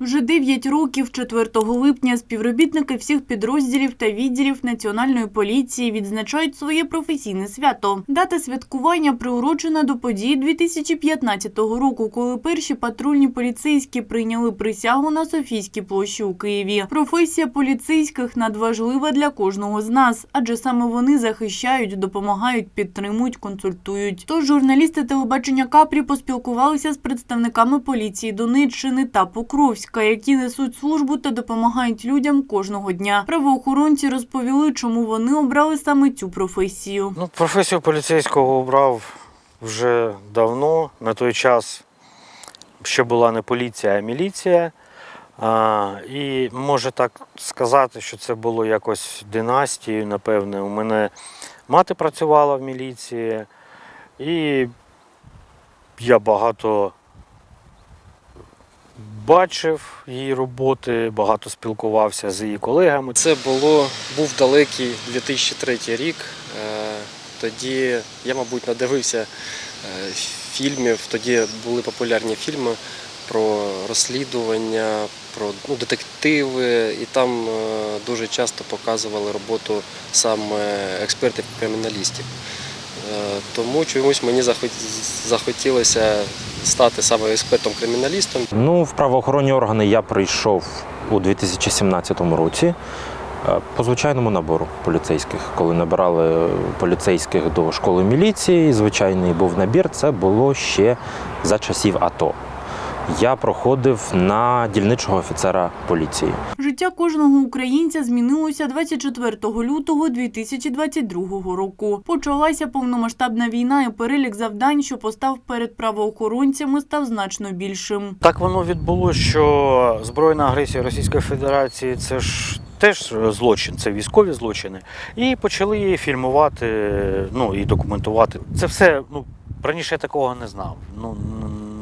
Вже 9 років, 4 липня, співробітники всіх підрозділів та відділів Національної поліції відзначають своє професійне свято. Дата святкування приурочена до події 2015 року, коли перші патрульні поліцейські прийняли присягу на Софійській площі у Києві. Професія поліцейських надважлива для кожного з нас, адже саме вони захищають, допомагають, підтримують, консультують. Тож журналісти телебачення Капрі поспілкувалися з представниками поліції Донеччини та Покровська, які несуть службу та допомагають людям кожного дня. Правоохоронці розповіли, чому вони обрали саме цю професію. Ну, професію поліцейського обрав вже давно. На той час ще була не поліція, а міліція. А, і може так сказати, що це було якось династією, напевне. У мене мати працювала в міліції, і я багато бачив її роботи, багато спілкувався з її колегами. Це було, був далекий 2003 рік. Е, Тоді я, мабуть, надивився е, фільмів. Тоді були популярні фільми про розслідування, про ну, детективи, і там е, дуже часто показували роботу саме експертів-криміналістів. Тому чомусь мені захотілося стати саме експертом-криміналістом. Ну, в правоохоронні органи я прийшов у 2017 році е, по звичайному набору поліцейських. Коли набирали поліцейських до школи міліції, звичайний був набір, це було ще за часів АТО. Я проходив на дільничого офіцера поліції. Життя кожного українця змінилося 24 лютого 2022 року. Почалася повномасштабна війна, і перелік завдань, що постав перед правоохоронцями, став значно більшим. Так воно відбулося, що збройна агресія Російської Федерації це ж теж злочин, це військові злочини. І почали фільмувати, ну і документувати. Це все, ну раніше я такого не знав. Ну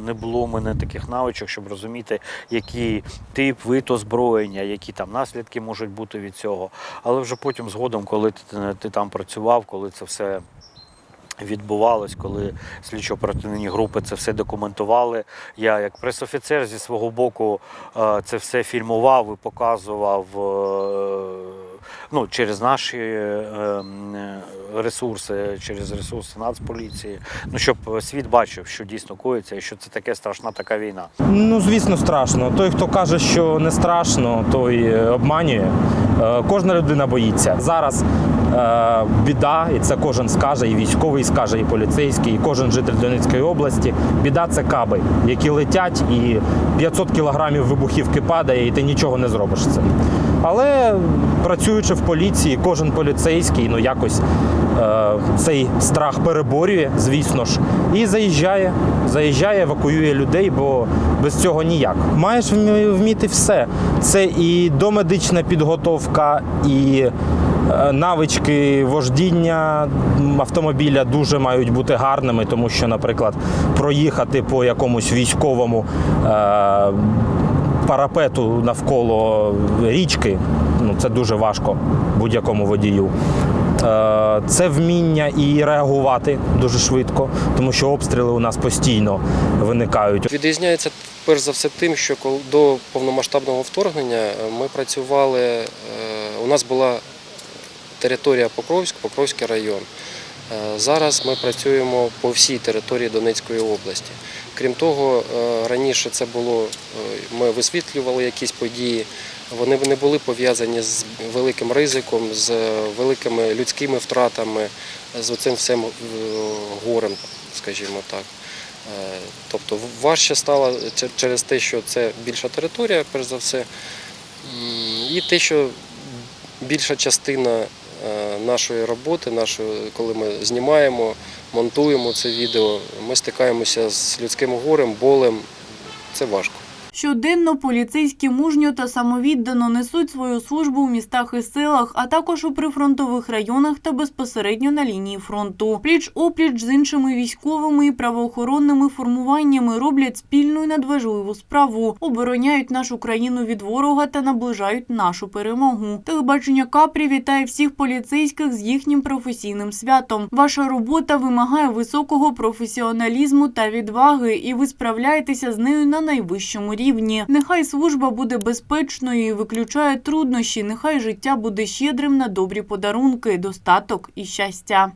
не було у мене таких навичок, щоб розуміти, який тип, вид озброєння, які там наслідки можуть бути від цього. Але вже потім, згодом, коли ти, ти там працював, коли це все відбувалось, коли слідчо-оперативні групи це все документували. Я як пресофіцер зі свого боку е, це все фільмував і показував е, ну, через наші е, ресурси, через ресурси Нацполіції, ну, щоб світ бачив, що дійсно коїться і що це таке страшна така війна. Ну, звісно, страшно. Той, хто каже, що не страшно, той е, обманює. Е, Кожна людина боїться. Зараз е, біда, і це кожен скаже, і військовий скаже, і поліцейський, і кожен житель Донецької області. Біда це каби, які летять, і 500 кілограмів вибухівки падає, і ти нічого не зробиш з. Але працюючи в поліції, кожен поліцейський ну якось е, цей страх переборює, звісно ж, і заїжджає, заїжджає, евакуює людей, бо без цього ніяк. Маєш вміти все. Це і домедична підготовка, і е, навички вождіння автомобіля дуже мають бути гарними, тому що, наприклад, проїхати по якомусь військовому. Е, парапету навколо річки, ну це дуже важко будь-якому водію. Е, Це вміння і реагувати дуже швидко, тому що обстріли у нас постійно виникають. Відрізняється перш за все тим, що до повномасштабного вторгнення е, ми працювали. е, У нас була територія Покровськ, Покровський район. Е, Зараз ми працюємо по всій території Донецької області. Крім того, е, раніше це було, е, ми висвітлювали якісь події. Вони не були пов'язані з великим ризиком, з великими людськими втратами, з цим всім горем, скажімо так. Тобто важче стало через те, що це більша територія, перш за все, і те, що більша частина нашої роботи, нашої, коли ми знімаємо, монтуємо це відео, ми стикаємося з людським горем, болем. Це важко. Щоденно поліцейські мужньо та самовіддано несуть свою службу у містах і селах, а також у прифронтових районах та безпосередньо на лінії фронту. Пліч опліч з іншими військовими і правоохоронними формуваннями роблять спільну і надважливу справу, обороняють нашу країну від ворога та наближають нашу перемогу. Телебачення Капрі вітає всіх поліцейських з їхнім професійним святом. Ваша робота вимагає високого професіоналізму та відваги, і ви справляєтеся з нею на найвищому рівні. Рівні. Нехай служба буде безпечною і виключає труднощі. Нехай життя буде щедрим на добрі подарунки, достаток і щастя.